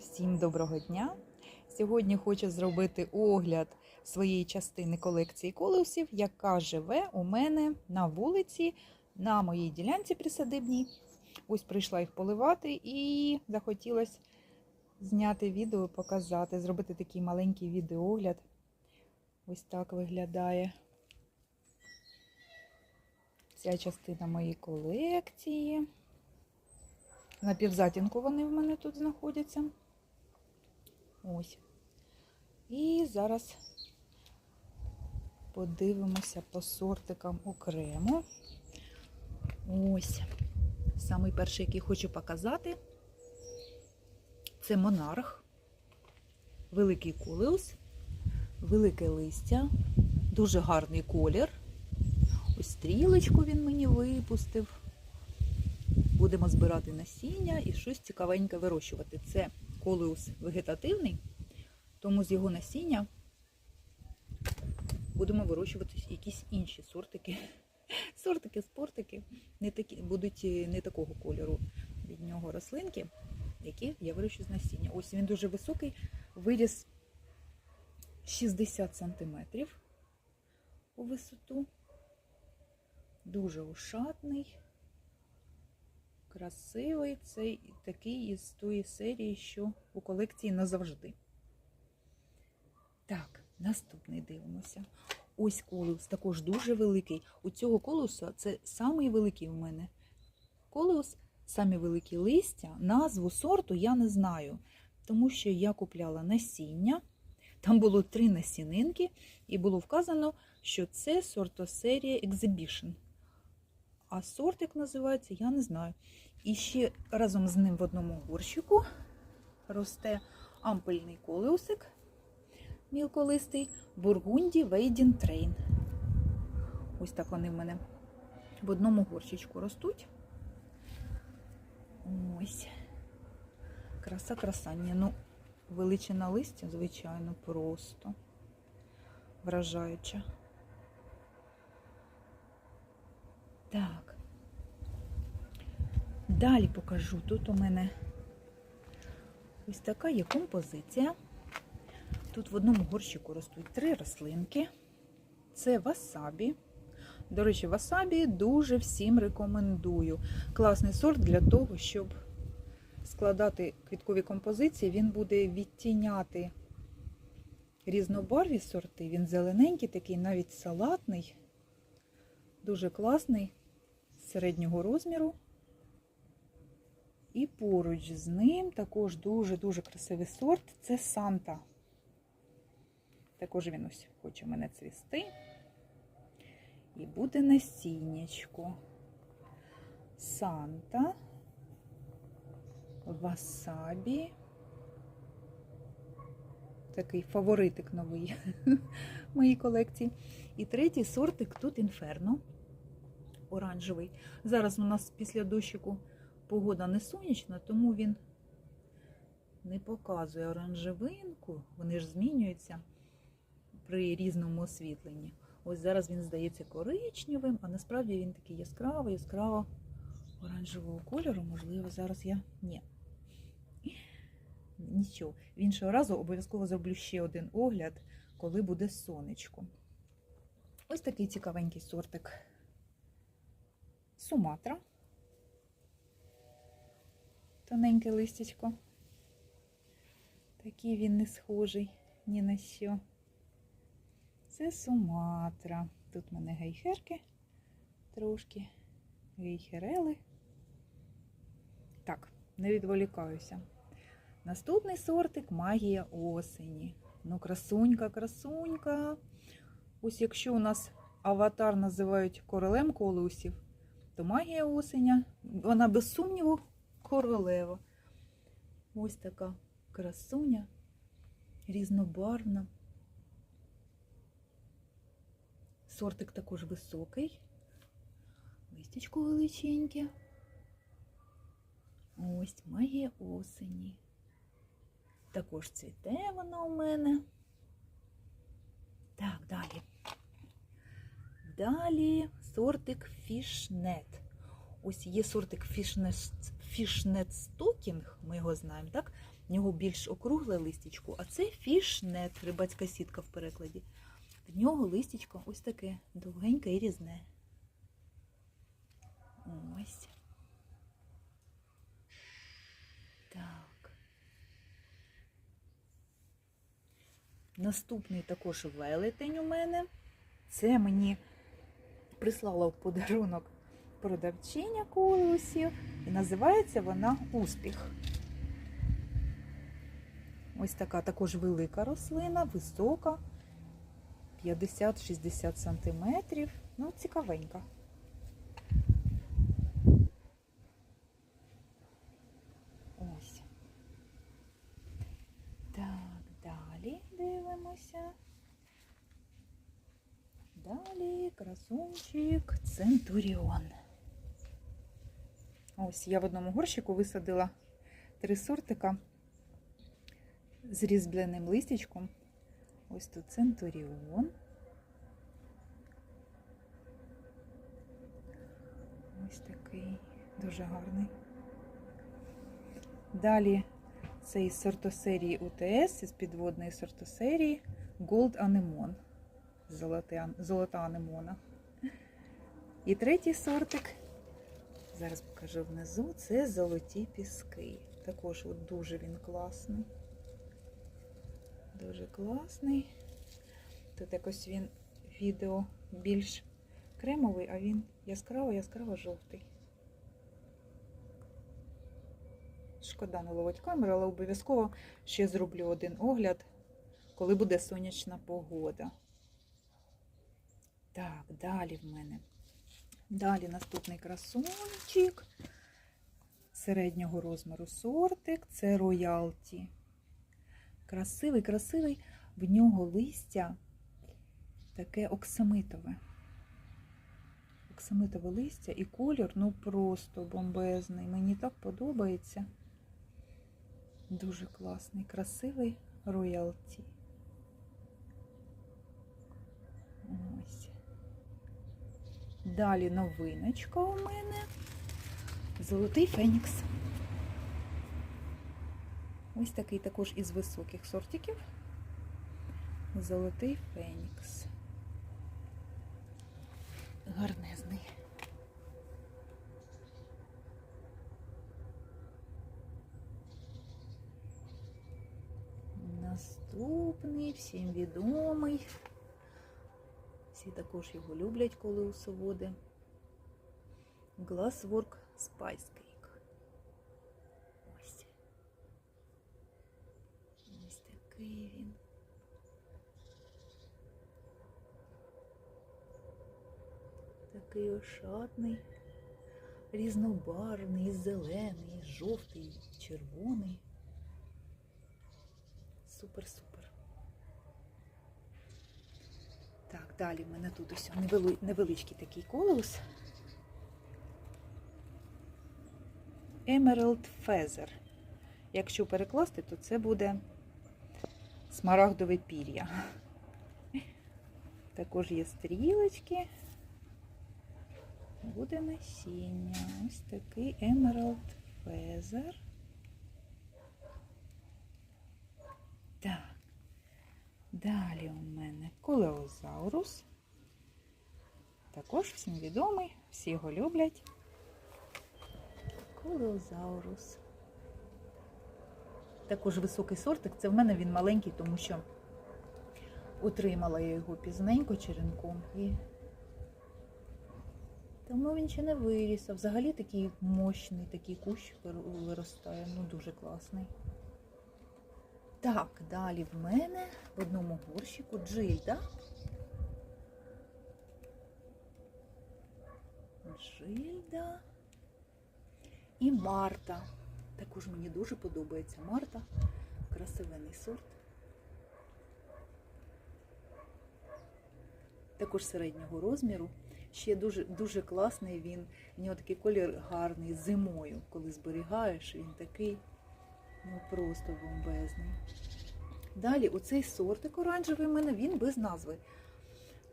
Всім доброго дня! Сьогодні хочу зробити огляд своєї частини колекції колесів, яка живе у мене на вулиці, на моїй ділянці присадибній. Ось прийшла їх поливати і захотілося зняти відео, показати, зробити такий маленький відеоогляд. Ось так виглядає ця частина моєї колекції. На півзатінку вони в мене тут знаходяться. Ось. І зараз подивимося по сортикам окремо. Ось. Самий перший, який хочу показати, це монарх, великий кулеус, велике листя, дуже гарний колір. Ось стрілочку він мені випустив. Будемо збирати насіння і щось цікавеньке вирощувати. Це колеус вегетативний, тому з його насіння будемо вирощувати якісь інші сортики. Сортики, спортики, не такі, будуть не такого кольору від нього рослинки, які я вирощу з насіння. Ось він дуже високий, виріс 60 см у висоту, дуже ушатний красивий. Це такий із тої серії, що у колекції назавжди. Так, наступний дивимося. Ось колеус, також дуже великий. У цього колеуса це самий великий в мене. Колеус, самі великі листя, назву сорту я не знаю, тому що я купляла насіння. Там було три насінинки, і було вказано, що це сортосерія Exhibition. А сорт, як називається, я не знаю. І ще разом з ним в одному горщику росте ампельний колеусик мілколистий Бургунді Вейдін Трейн. Ось так вони в мене в одному горщичку ростуть. Ось. Краса красання. Ну, величина листя, звичайно, просто вражаюча. Так. Далі покажу. Тут у мене ось така є композиція. Тут в одному горщику ростуть три рослинки. Це васабі. До речі, васабі дуже всім рекомендую. Класний сорт для того, щоб складати квіткові композиції, він буде відтіняти різнобарві сорти. Він зелененький, такий навіть салатний, дуже класний, середнього розміру. І поруч з ним також дуже-дуже красивий сорт це Санта. Також він ось хоче мене цвісти. І буде насіннячко. Санта, васабі. Такий фаворитик новий в моїй колекції. І третій сортик тут інферно. Оранжевий. Зараз у нас після дощику погода не сонячна, тому він не показує оранжевинку, вони ж змінюються при різному освітленні. Ось зараз він здається коричневим, а насправді він такий яскравий, яскраво оранжевого кольору. Можливо, зараз я. Ні. Нічого. В іншого разу обов'язково зроблю ще один огляд, коли буде сонечко. Ось такий цікавенький сортик Суматра тоненьке листячко. Такий він не схожий ні на що. Це Суматра. Тут в мене гейхерки трошки, гейхерели. Так, не відволікаюся. Наступний сортик магія осені. Ну, красунька, красунька. Ось якщо у нас аватар називають королем колеусів, то магія осеня, вона без сумніву королева. Ось така красуня, різнобарвна. Сортик також високий, листячко величеньке. Ось магія осені. Також цвіте вона у мене. Так, далі. Далі сортик фішнет. Ось є сортик фішнет, фішнет стокінг, ми його знаємо, так? В нього більш округле листячко, а це фішнет, рибацька сітка в перекладі. В нього листячко ось таке довгеньке і різне. Ось. Так. Наступний також велетень у мене. Це мені прислала в подарунок продавчиня колосів. І називається вона Успіх. Ось така також велика рослина, висока, 50-60 сантиметрів. Ну, цікавенька. Ось. Так, далі дивимося. Далі красунчик Центуріон. Ось я в одному горщику висадила три сортика з різьбленим листячком. Ось тут Центуріон. Ось такий дуже гарний. Далі це із сортосерії УТС, із підводної сортосерії Gold Anemone. Золота, анемона. І третій сортик, зараз покажу внизу, це золоті піски. Також от дуже він класний. Дуже класний. Тут якось він відео більш кремовий, а він яскраво-яскраво жовтий. Шкода не ловить камеру, але обов'язково ще зроблю один огляд, коли буде сонячна погода. Так, далі в мене. Далі наступний красунчик середнього розміру сортик. Це роялті. Красивий, красивий, в нього листя таке оксамитове. Оксамитове листя і колір, ну просто бомбезний. Мені так подобається. Дуже класний, красивий роялті. Ось. Далі новиночка у мене. Золотий фенікс. Ось такий також із високих сортиків. Золотий фенікс. Гарнезний. Наступний, всім відомий. Всі також його люблять, коли у соводи. Glasswork Spice Cake. Ось. Ось такий він. Такий ошатний, різнобарвний, зелений, жовтий, червоний. Супер-супер. Так, далі в мене тут ось невеличкий такий колос. Emerald Feather. Якщо перекласти, то це буде смарагдове пір'я. Також є стрілочки. Буде насіння. Ось такий Emerald Feather. Так. Далі у мене колеозаурус. Також всім відомий, всі його люблять. Колеозаурус. Також високий сортик. Це в мене він маленький, тому що отримала я його пізненько черенком. І тому він ще не виріс. А взагалі такий мощний, такий кущ виростає. Ну, дуже класний. Так, далі в мене в одному горщику джильда. Джильда і Марта. Також мені дуже подобається Марта. Красивенний сорт. Також середнього розміру. Ще дуже, дуже класний він. В нього такий колір гарний зимою. Коли зберігаєш, він такий ну просто бомбезний. Далі оцей сортик оранжевий в мене, він без назви.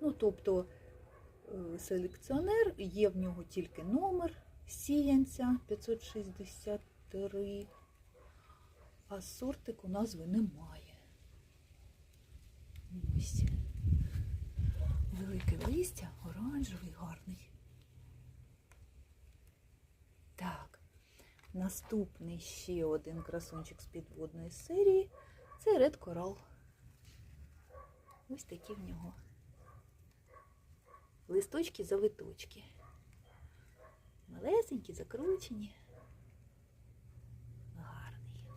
Ну, тобто е, селекціонер, є в нього тільки номер сіянця 563. А сортику назви немає. Ось. Велике листя, оранжевий, гарний. Так, наступний ще один красунчик з підводної серії це Ред Корал. Ось такі в нього листочки завиточки. Малесенькі, закручені. Гарний.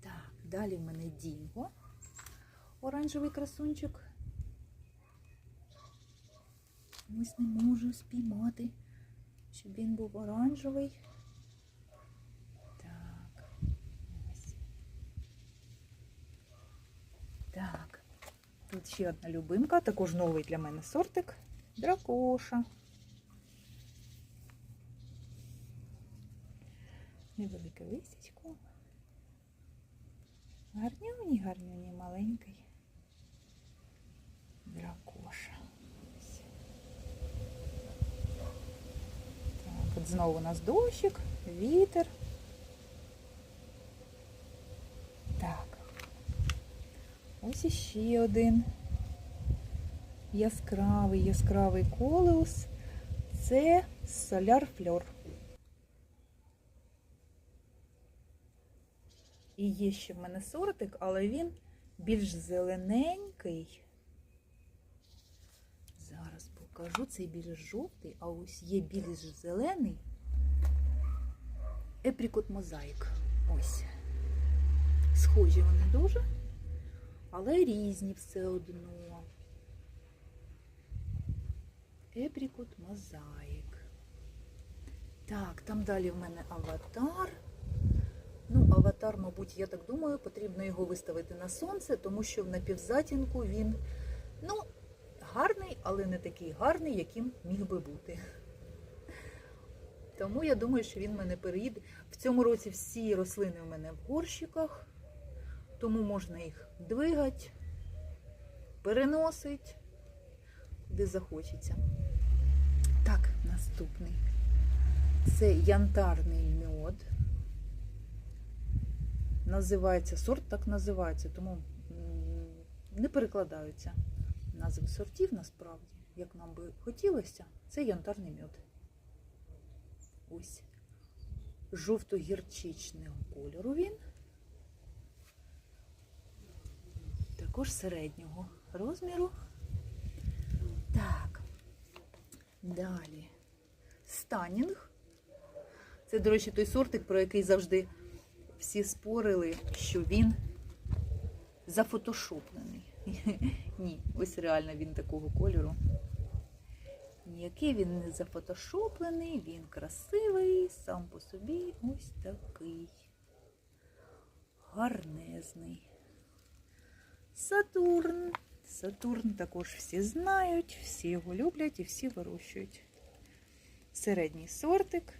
Так, далі в мене Дінго. Оранжевий красунчик. Ось не можу спіймати, щоб він був оранжевий. Так. Так. Тут ще одна любимка, також новий для мене сортик. Дракоша. Невелике листячко. Гарнюні, гарнюні, маленький. Дракоша. Ось. Так, от знову у нас дощик, вітер. Так. Ось іще один яскравий, яскравий колеус. Це соляр фльор. І є ще в мене сортик, але він більш зелененький. Зараз покажу, цей більш жовтий, а ось є більш зелений. Епрікот мозаїк. Ось. Схожі вони дуже, але різні все одно. Епрікот мозаїк. Так, там далі в мене аватар. Ну, аватар, мабуть, я так думаю, потрібно його виставити на сонце, тому що в напівзатінку він, ну, гарний, але не такий гарний, яким міг би бути. Тому я думаю, що він мене переїде. В цьому році всі рослини в мене в горщиках, тому можна їх двигати, переносити, куди захочеться. Так, наступний. Це янтарний мед. Називається сорт, так називається, тому не перекладаються назви сортів насправді, як нам би хотілося. Це янтарний мед. Ось. Жовто-гірчичного кольору він. Також середнього розміру. Так. Далі. Станінг. Це, до речі, той сортик, про який завжди всі спорили, що він зафотошоплений. Ні, ось реально він такого кольору. Ніякий він не зафотошоплений, він красивий, сам по собі ось такий. Гарнезний. Сатурн. Сатурн також всі знають, всі його люблять і всі вирощують. Середній сортик,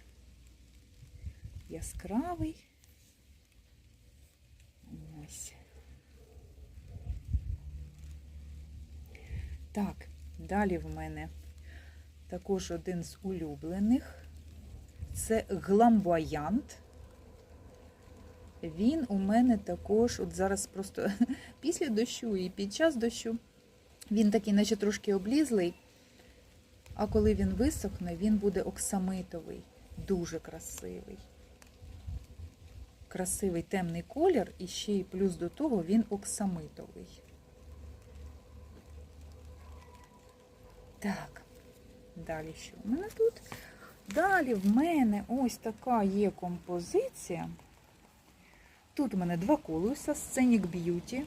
яскравий. Ось. Так, далі в мене також один з улюблених. Це гламбоянт. Він у мене також, от зараз просто після дощу і під час дощу, він такий, наче трошки облізлий, а коли він висохне, він буде оксамитовий, дуже красивий. Красивий темний колір, і ще й плюс до того він оксамитовий. Так, далі що в мене тут? Далі в мене ось така є композиція. Тут у мене два колеса Scenic Beauty.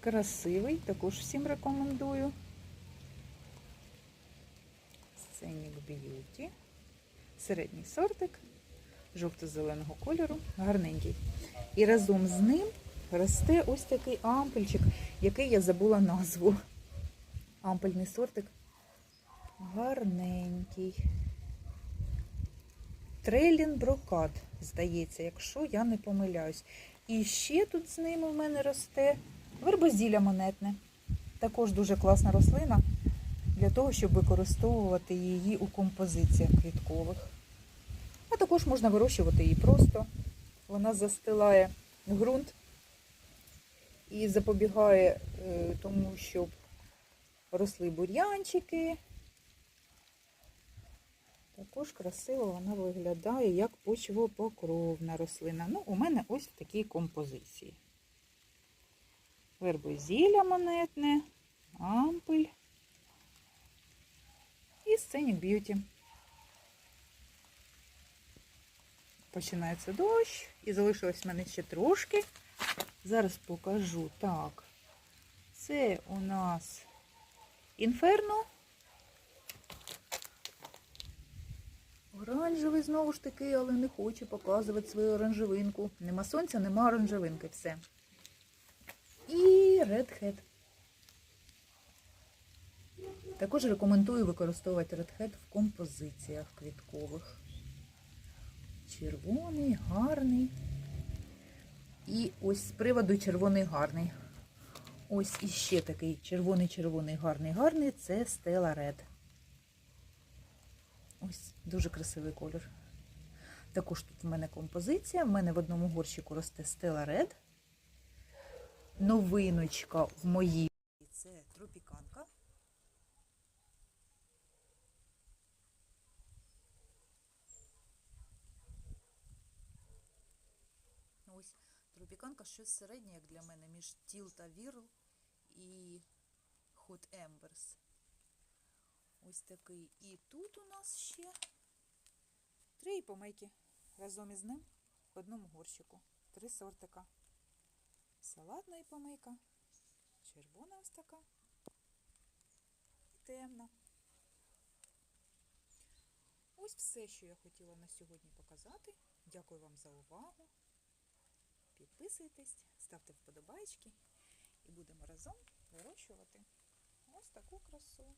Красивий, також всім рекомендую. Scenic Beauty. Середній сортик, жовто-зеленого кольору, гарненький. І разом з ним росте ось такий ампельчик, який я забула назву. Ампельний сортик. Гарненький. Трейлін брокат, здається, якщо я не помиляюсь. І ще тут з ними в мене росте вербозілля монетне. Також дуже класна рослина для того, щоб використовувати її у композиціях квіткових. А також можна вирощувати її просто. Вона застилає ґрунт і запобігає е, тому, щоб росли бур'янчики. Також красиво вона виглядає як почвопокровна рослина. Ну, у мене ось в такій композиції. Вербозілля монетне, ампель і сценік б'юті. Починається дощ і залишилось в мене ще трошки. Зараз покажу. Так, це у нас інферно. Оранжевий знову ж таки, але не хоче показувати свою оранжевинку. Нема сонця, нема оранжевинки. Все. І Red. Також рекомендую використовувати Hat в композиціях квіткових. Червоний, гарний. І ось з приводу червоний гарний. Ось іще такий червоний-червоний гарний гарний це Stella Red. Ось дуже красивий колір. Також тут в мене композиція. В мене в одному горщику росте Stella Red. Новиночка в моїй. Це тропіканка. Ось тропіканка щось середнє, як для мене, між Тіл та Вірл і Hot Embers. Ось такий. І тут у нас ще три помийки разом із ним в одному горщику. Три сортика. Салатна і помийка, червона ось така і темна. Ось все, що я хотіла на сьогодні показати. Дякую вам за увагу. Підписуйтесь, ставте вподобайки і будемо разом вирощувати ось таку красу.